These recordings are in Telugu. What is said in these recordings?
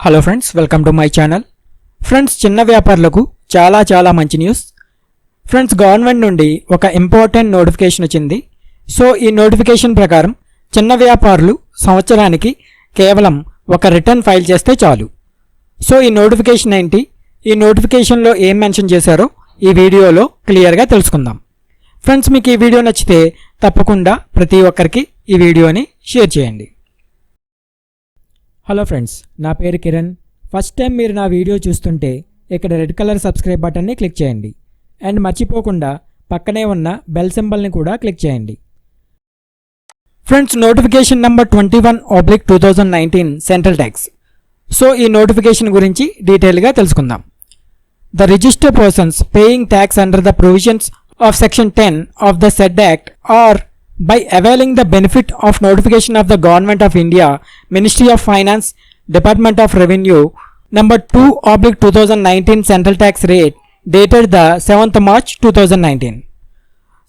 Hello friends welcome to my channel friends చిన్న వ్యాపారులకు చాలా చాలా మంచి న్యూస్ ఫ్రెండ్స్ గవర్నమెంట్ నుండి ఒక ఇంపార్టెంట్ నోటిఫికేషన్ వచ్చింది. సో ఈ నోటిఫికేషన్ ప్రకారం చిన్న వ్యాపారులు సంవత్సరానికి కేవలం ఒక రిటర్న్ ఫైల్ చేస్తే చాలు. సో ఈ నోటిఫికేషన్ ఏంటి? ఈ నోటిఫికేషన్లో ఏం మెన్షన్ చేశారో ఈ వీడియోలో క్లియర్గా తెలుసుకుందాం. ఫ్రెండ్స్ మీకు ఈ వీడియో నచ్చితే తప్పకుండా ప్రతి ఒక్కరికి ఈ వీడియోని షేర్ చేయండి. హలో ఫ్రెండ్స్ నా పేరు కిరణ్. ఫస్ట్ టైం మీరు నా వీడియో చూస్తుంటే ఇక్కడ రెడ్ కలర్ సబ్స్క్రైబ్ బటన్ని క్లిక్ చేయండి. అండ్ మర్చిపోకుండా పక్కనే ఉన్న బెల్ సింబల్ని కూడా క్లిక్ చేయండి. Friends notification number twenty one oblique two thousand nineteen central tax. So ఈ నోటిఫికేషన్ గురించి డీటెయిల్గా తెలుసుకుందాం. The register persons paying tax under the provisions of section ten of the said act or by availing the benefit of notification of the government of India ministry of finance department of revenue number two oblique two thousand nineteen central tax rate dated the seventh March two thousand nineteen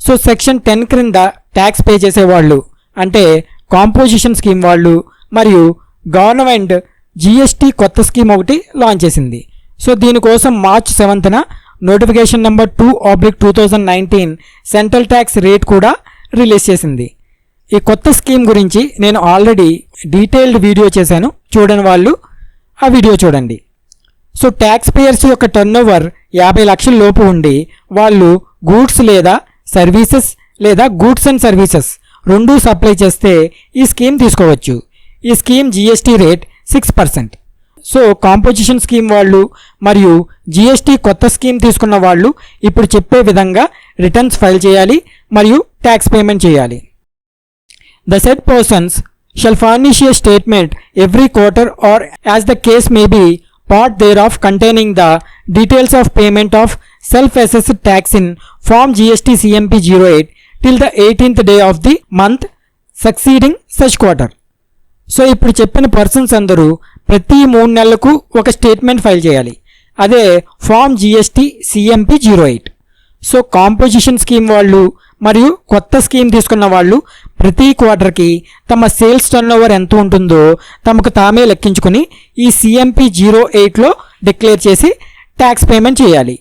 so section ten క్రింద ట్యాక్స్ పే చేసేవాళ్ళు అంటే కాంపోజిషన్ స్కీమ్ వాళ్ళు మరియు గవర్నమెంట్ జిఎస్టీ కొత్త స్కీమ్ ఒకటి లాంచ్ చేసింది. సో దీనికోసం March సెవెంత్న notification number two oblique two thousand nineteen central tax rate కూడా రిలీజ్ చేసింది. ఈ కొత్త స్కీమ్ గురించి నేను ఆల్రెడీ డీటెయిల్డ్ వీడియో చేశాను. చూడని వాళ్ళు ఆ వీడియో చూడండి. సో ట్యాక్స్ పేయర్స్ యొక్క టర్న్ ఓవర్ యాభై లక్షల లోపు ఉండి వాళ్ళు గూడ్స్ లేదా సర్వీసెస్ లేదా గూడ్స్ అండ్ సర్వీసెస్ రెండూ సప్లై చేస్తే ఈ స్కీమ్ తీసుకోవచ్చు. ఈ scheme GST rate six percent so composition scheme వాళ్ళు మరియు జీఎస్టీ కొత్త స్కీమ్ తీసుకున్న వాళ్ళు ఇప్పుడు చెప్పే విధంగా రిటర్న్స్ ఫైల్ చేయాలి. మరియు ట్యాక్స్ పేమెంట్ చేయాలి. The said persons shall furnish a statement every quarter or as the case may be part thereof containing the details of payment of self assessed tax in form GST CMP zero eight till the eighteenth day of the month succeeding such quarter so ఇప్పుడు చెప్పిన పర్సన్స్ అందరూ ప్రతి మూడు నెలలకు ఒక స్టేట్మెంట్ ఫైల్ చేయాలి. అదే form GST CMP zero eight so composition scheme వాళ్ళు మరియు కొత్త స్కీమ్ తీసుకున్న వాళ్ళు ప్రతి క్వార్టర్కి తమ సేల్స్ టర్న్ ఓవర్ ఎంత ఉంటుందో తమకు తామే లెక్కించుకుని ఈ సిఎంపి జీరో ఎయిట్లో డిక్లేర్ చేసి ట్యాక్స్ పేమెంట్ చేయాలి.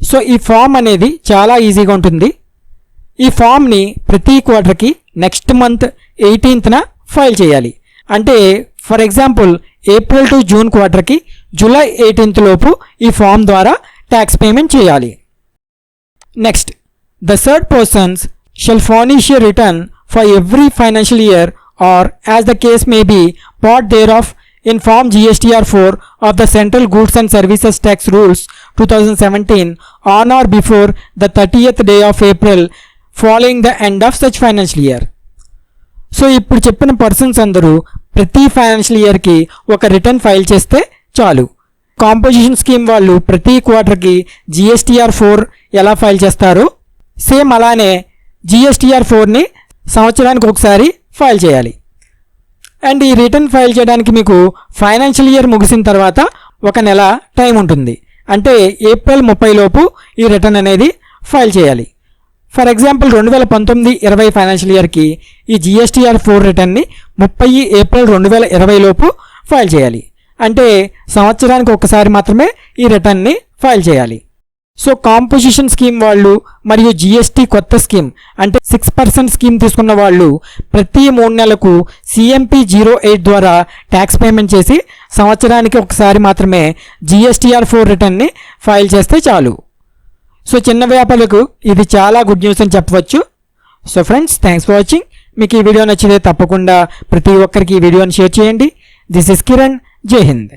సో ఈ ఫామ్ అనేది చాలా ఈజీగా ఉంటుంది. ఈ ఫామ్ని ప్రతి క్వార్టర్కి నెక్స్ట్ మంత్ ఎయిటీన్త్న ఫైల్ చేయాలి. అంటే for example April to June క్వార్టర్కి July eighteenth లోపు ఈ ఫామ్ ద్వారా ట్యాక్స్ పేమెంట్ చేయాలి. Next The third persons shall furnish a return for every financial year or, as the case may be, part thereof in Form GSTR 4 of the Central Goods and Services Tax Rules 2017 on or before the 30th day of April following the end of such financial year. So ఇప్పుడు చెప్పిన పర్సన్స్ అందరూ ప్రతి ఫైనాన్షియల్ ఇయర్కి ఒక రిటర్న్ ఫైల్ చేస్తే చాలు కాంపోజిషన్ స్కీమ్ వాళ్ళు ప్రతి క్వార్టర్కి జిఎస్టీఆర్ ఫోర్ ఎలా ఫైల్ చేస్తారో సేమ్ అలానే జిఎస్టీఆర్ ఫోర్ని సంవత్సరానికి ఒకసారి ఫైల్ చేయాలి. అండ్ ఈ రిటర్న్ ఫైల్ చేయడానికి మీకు ఫైనాన్షియల్ ఇయర్ ముగిసిన తర్వాత ఒక నెల టైం ఉంటుంది. అంటే ఏప్రిల్ ముప్పై లోపు ఈ రిటర్న్ అనేది ఫైల్ చేయాలి. ఫర్ ఎగ్జాంపుల్ రెండు వేల పంతొమ్మిది ఇరవై ఫైనాన్షియల్ ఇయర్కి ఈ జిఎస్టీఆర్ ఫోర్ రిటర్న్ని ముప్పై ఏప్రిల్ రెండు వేల ఇరవై లోపు ఫైల్ చేయాలి. అంటే సంవత్సరానికి ఒకసారి మాత్రమే ఈ రిటర్న్ని ఫైల్ చేయాలి. సో కాంపోజిషన్ స్కీమ్ వాళ్ళు మరియు జిఎస్టీ కొత్త స్కీమ్ అంటే సిక్స్ పర్సెంట్ స్కీమ్ తీసుకున్న వాళ్ళు ప్రతి మూడు నెలలకు సిఎంపి జీరో ఎయిట్ ద్వారా ట్యాక్స్ పేమెంట్ చేసి సంవత్సరానికి ఒకసారి మాత్రమే జిఎస్టీఆర్ ఫోర్ రిటర్న్ని ఫైల్ చేస్తే చాలు. సో చిన్న వ్యాపారులకు ఇది చాలా గుడ్ న్యూస్ అని చెప్పవచ్చు. So friends thanks for watching మీకు ఈ వీడియో నచ్చితే తప్పకుండా ప్రతి ఒక్కరికి ఈ వీడియోని షేర్ చేయండి. దిస్ ఇస్ కిరణ్ జై హింద్